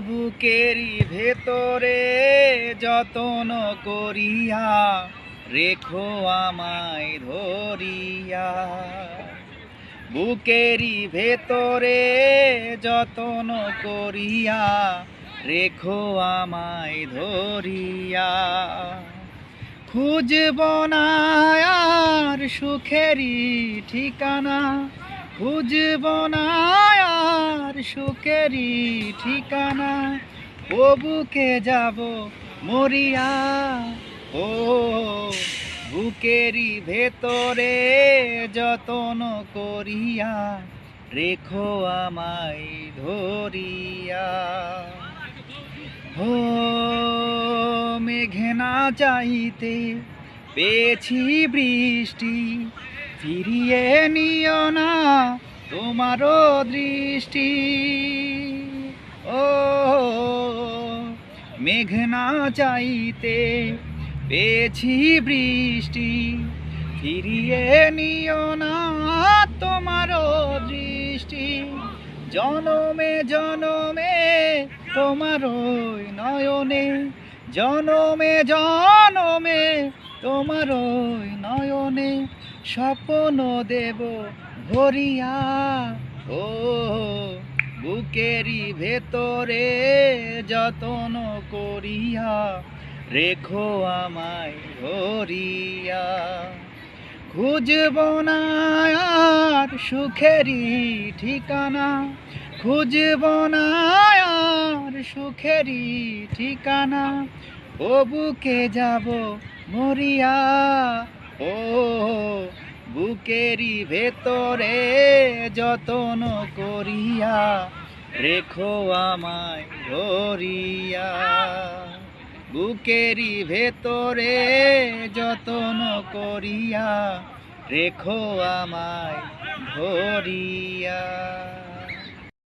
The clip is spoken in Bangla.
বুকেরই ভেতরে যতন করিয়া রেখো আমায় ধরিয়া। বুকেরই ভেতরে যতন করিয়া রেখো আমায় ধরিয়া। খুঁজব আর ঠিকানা, খুঁজব না আর সুখেরই ঠিকানা। ও বুকে যাব মরিয়া? ও, বুকেরই ভেতরে যতন করিয়া রেখো আমায় ধরিয়া। ও মেঘনা চাইতে পেয়েছি বৃষ্টি, ফিরিয়ে নিও না তোমারও দৃষ্টি, ও, মেঘনা চাইতে পেয়েছি বৃষ্টি, ফিরিয়ে নিও না তোমারও দৃষ্টি। জনমে জনমে তোমার নয়নে, জনমে জনমে তোমার ওই নয়নে, স্বপ্ন দেব ভরিয়া, ও বুকেরই ভেতরে যতন করিয়া রেখো আমায় ধরিয়া খুঁজব না আর ঠিকানা, খুঁজব না আর ঠিকানা, ও বুকে যাব মরিয়া। ও বুকেরই ভেতরে যতন করিয়া রেখো আমায় ধরিয়া। বুকেরি ভেতরে যতন করিয়া রেখো আমায় ধরিয়া।